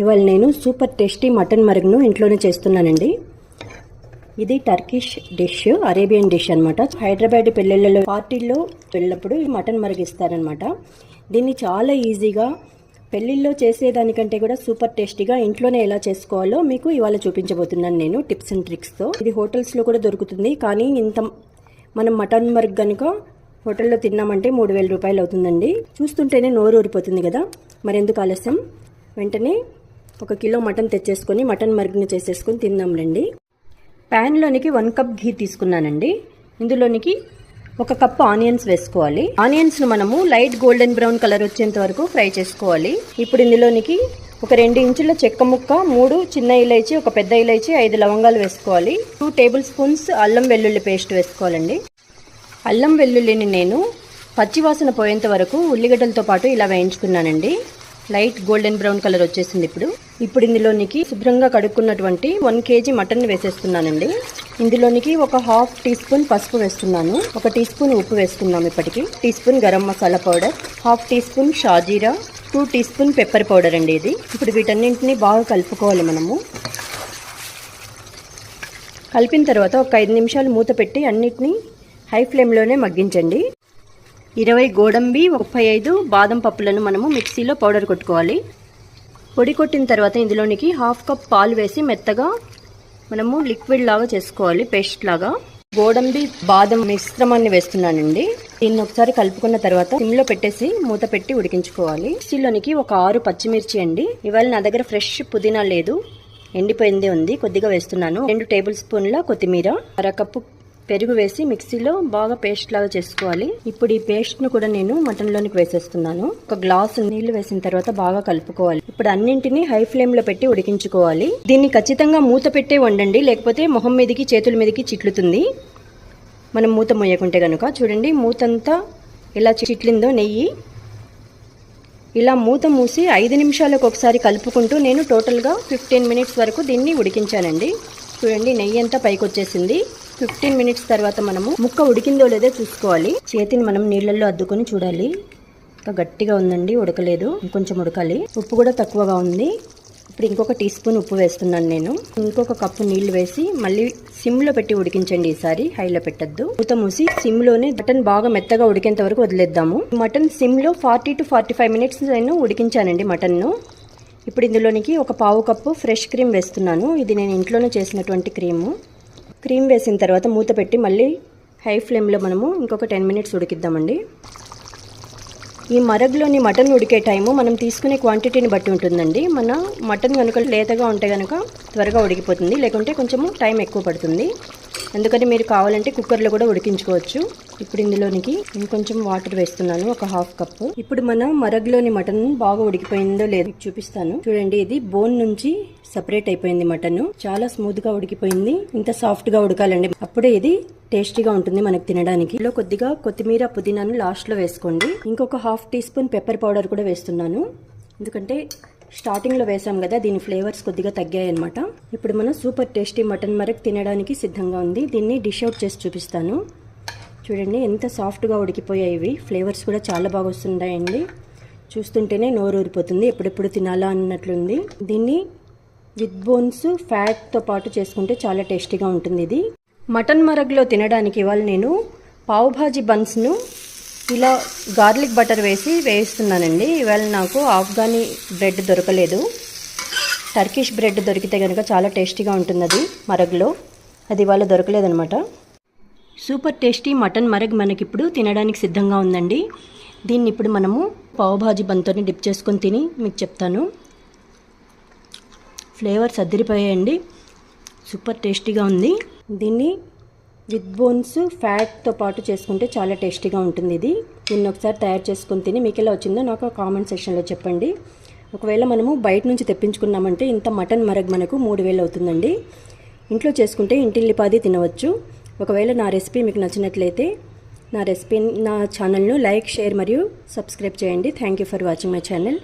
ఇవాళ నేను super tasty mutton మరుగును ఇంట్లోనే చేస్తున్నానండి. ఇది టర్కిష్ డిష్ అరేబియన్ డిష్ అన్నమాట. హైదరాబాద్ పెళ్ళిళ్ళలో పార్టీల్లో వెళ్ళినప్పుడు మటన్ మరిగిస్తారనమాట దీన్ని చాలా ఈజీగా పెళ్ళిళ్ళలో చేసేదానికంటే కూడా సూపర్ టేస్టీగా ఇంట్లోనే ఎలా చేసుకోవాలో మీకు ఇవాళ చూపించబోతున్నాను నేను టిప్స్ అండ్ ట్రిక్స్తో ఇది హోటల్స్లో కూడా దొరుకుతుంది కానీ ఇంత మనం మటన్ మరుగ్ కనుక హోటల్లో తిన్నామంటే మూడు వేల రూపాయలు అవుతుందండి. చూస్తుంటేనే నోరు ఊరిపోతుంది కదా. మరెందుకు ఆలస్యం? వెంటనే ఒక కిలో మటన్ తెచ్చేసుకొని మటన్ మరిగిన చేసేసుకొని తిందాం రండి ప్యాన్లోనికి వన్ కప్ ఘీ తీసుకున్నానండి. ఇందులోనికి ఒక కప్ ఆనియన్స్ వేసుకోవాలి. ఆనియన్స్ను మనము లైట్ గోల్డెన్ బ్రౌన్ కలర్ వచ్చేంత వరకు ఫ్రై చేసుకోవాలి. ఇప్పుడు ఇందులోనికి ఒక రెండు ఇంచుల చెక్క ముక్క మూడు చిన్న ఇలైచి ఒక పెద్ద ఇలైచి ఐదు లవంగాలు వేసుకోవాలి. టూ టేబుల్ స్పూన్స్ అల్లం వెల్లుల్లి పేస్ట్ వేసుకోవాలండి. అల్లం వెల్లుల్లిని నేను పచ్చివాసన పోయేంత వరకు ఉల్లిగడ్డలతో పాటు ఇలా వేయించుకున్నానండి. లైట్ గోల్డెన్ బ్రౌన్ కలర్ వచ్చేసింది ఇప్పుడు. ఇప్పుడు ఇందులోనికి శుభ్రంగా కడుక్కున్నటువంటి వన్ కేజీ మటన్ వేసేస్తున్నానండి. ఇందులోనికి ఒక హాఫ్ టీ స్పూన్ పసుపు వేస్తున్నాను. ఒక టీ స్పూన్ ఉప్పు వేసుకున్నాం ఇప్పటికి. Teaspoon garam masala powder half teaspoon షాజీరా two teaspoon pepper powder అండి ఇది. ఇప్పుడు వీటన్నింటినీ బాగా కలుపుకోవాలి మనము. కలిపిన తర్వాత ఒక ఐదు నిమిషాలు మూత పెట్టి అన్నిటినీ హై ఫ్లేమ్లోనే మగ్గించండి. ఇరవై గోడంబి ముప్పై ఐదు బాదం పప్పులను మనము మిక్సీలో పౌడర్ కొట్టుకోవాలి. పొడి కొట్టిన తర్వాత ఇందులోనికి హాఫ్ కప్ పాలు వేసి మెత్తగా మనము లిక్విడ్ లాగా చేసుకోవాలి పేస్ట్ లాగా. గోడంబి బాదం మిశ్రమాన్ని వేస్తున్నానండి. దీన్ని ఒకసారి కలుపుకున్న తర్వాత సిమ్లో పెట్టేసి మూత పెట్టి ఉడికించుకోవాలి. మిక్సీలోనికి ఒక ఆరు పచ్చిమిర్చి అండి. ఇవాళ నా దగ్గర ఫ్రెష్ పుదీనా లేదు. ఎండిపోయింది ఉంది. కొద్దిగా వేస్తున్నాను. రెండు టేబుల్ స్పూన్ల కొత్తిమీర అరకప్పు పెరుగు వేసి మిక్సీలో బాగా పేస్ట్ లాగా చేసుకోవాలి. ఇప్పుడు ఈ పేస్ట్ను కూడా నేను మటన్ లోనికి వేసేస్తున్నాను. ఒక గ్లాస్ నీళ్ళు వేసిన తర్వాత బాగా కలుపుకోవాలి. ఇప్పుడు అన్నింటినీ హై ఫ్లేమ్లో పెట్టి ఉడికించుకోవాలి. దీన్ని ఖచ్చితంగా మూత పెట్టే వండండి. లేకపోతే మొహం మీదకి చేతుల మీదకి చిట్లుతుంది. మనం మూత మోయకుంటే కనుక చూడండి మూతంతా ఎలా చిట్లిందో నెయ్యి. ఇలా మూత మూసి ఐదు నిమిషాలకు ఒకసారి కలుపుకుంటూ నేను టోటల్గా ఫిఫ్టీన్ మినిట్స్ వరకు దీన్ని ఉడికించానండి. చూడండి నెయ్యి అంతా పైకి వచ్చేసింది ఫిఫ్టీన్ మినిట్స్ తర్వాత మనము ముక్క ఉడికిందో లేదో చూసుకోవాలి. చేతిని మనం నీళ్ళల్లో అద్దుకొని చూడాలి. ఇంకా గట్టిగా ఉందండి ఉడకలేదు. ఇంకొంచెం ఉడకాలి. ఉప్పు కూడా తక్కువగా ఉంది. ఇప్పుడు ఇంకొక టీ స్పూన్ ఉప్పు వేస్తున్నాను నేను. ఇంకొక కప్పు నీళ్ళు వేసి మళ్ళీ సిమ్లో పెట్టి ఉడికించండి ఈసారి. హైలో పెట్టద్దు. మూత మూసి సిమ్లోనే మటన్ బాగా మెత్తగా ఉడికేంత వరకు వదిలేద్దాము. మటన్ సిమ్లో forty to forty five minutes నేను ఉడికించానండి మటన్ను. ఇప్పుడు ఇందులోనికి ఒక పావు కప్పు ఫ్రెష్ క్రీమ్ వేస్తున్నాను. ఇది నేను ఇంట్లోనే చేసినటువంటి క్రీము. క్రీమ్ వేసిన తర్వాత మూత పెట్టి మళ్ళీ హై ఫ్లేమ్లో మనము ఇంకొక టెన్ మినిట్స్ ఉడికిద్దామండి. ఈ మరగ్లోని మటన్ ఉడికే టైము మనం తీసుకునే క్వాంటిటీని బట్టి ఉంటుందండి. మన మటన్ కనుక లేతగా ఉంటే కనుక త్వరగా ఉడికిపోతుంది. లేకుంటే కొంచెము టైం ఎక్కువ పడుతుంది. అందుకని మీరు కావాలంటే కుక్కర్లో కూడా ఉడికించుకోవచ్చు. ఇప్పుడు ఇందులోనికి ఇంకొంచెం వాటర్ వేస్తున్నాను ఒక హాఫ్ కప్ ఇప్పుడు మన మరగ్లోని మటన్ బాగా ఉడికిపోయిందో లేదో చూపిస్తాను. చూడండి ఇది బోన్ నుంచి సపరేట్ అయిపోయింది మటన్. చాలా స్మూత్గా ఉడికిపోయింది. ఇంత సాఫ్ట్గా ఉడకాలండి. అప్పుడే ఇది టేస్టీగా ఉంటుంది మనకు తినడానికి. ఇందులో కొద్దిగా కొత్తిమీర పుదీనాను లాస్ట్లో వేసుకోండి. ఇంకొక half teaspoon pepper powder కూడా వేస్తున్నాను. ఎందుకంటే స్టార్టింగ్లో వేసాం కదా దీని ఫ్లేవర్స్ కొద్దిగా తగ్గాయి అనమాట ఇప్పుడు మనం సూపర్ టేస్టీ మటన్ మరక్ తినడానికి సిద్ధంగా ఉంది. దీన్ని డిష్ అవుట్ చేసి చూపిస్తాను. చూడండి ఎంత సాఫ్ట్గా ఉడికిపోయాయి ఇవి. ఫ్లేవర్స్ కూడా చాలా బాగా వస్తున్నాయండి. చూస్తుంటేనే నోరు ఊరిపోతుంది ఎప్పుడెప్పుడు తినాలా అన్నట్లుంది. దీన్ని విత్ బోన్స్ ఫ్యాట్తో పాటు చేసుకుంటే చాలా టేస్టీగా ఉంటుంది ఇది. మటన్ మరగ్లో తినడానికి ఇవాళ నేను పావుభాజీ బన్స్ను ఇలా గార్లిక్ బటర్ వేసి వేయిస్తున్నానండి. ఇవాళ నాకు ఆఫ్ఘనీ బ్రెడ్ దొరకలేదు. టర్కిష్ బ్రెడ్ దొరికితే కనుక చాలా టేస్టీగా ఉంటుంది అది మరగ్లో. అది ఇవాళ దొరకలేదనమాట సూపర్ టేస్టీ మటన్ మరగ్ మనకిప్పుడు తినడానికి సిద్ధంగా ఉందండి. దీన్ని ఇప్పుడు మనము పావుభాజీ బంతోని డిప్ చేసుకొని తిని మీకు చెప్తాను. ఫ్లేవర్స్ అదిరిపోయాయండి. సూపర్ టేస్టీగా ఉంది. దీన్ని విత్ బోన్స్ ఫ్యాట్తో పాటు చేసుకుంటే చాలా టేస్టీగా ఉంటుంది ఇది. నిన్న ఒకసారి తయారు చేసుకుని తిని మీకు ఎలా వచ్చిందో నాకు కామెంట్ సెక్షన్లో చెప్పండి. ఒకవేళ మనము బయట నుంచి తెప్పించుకున్నామంటే ఇంత మటన్ మరగ్ మనకు మూడు వేలు అవుతుందండి. ఇంట్లో చేసుకుంటే ఇంటిల్లిపాది తినవచ్చు. ఒకవేళ నా రెసిపీ మీకు నచ్చినట్లయితే నా రెసిపీ నా ఛానల్ను లైక్ షేర్ మరియు సబ్స్క్రైబ్ చేయండి. Thank you for watching my channel.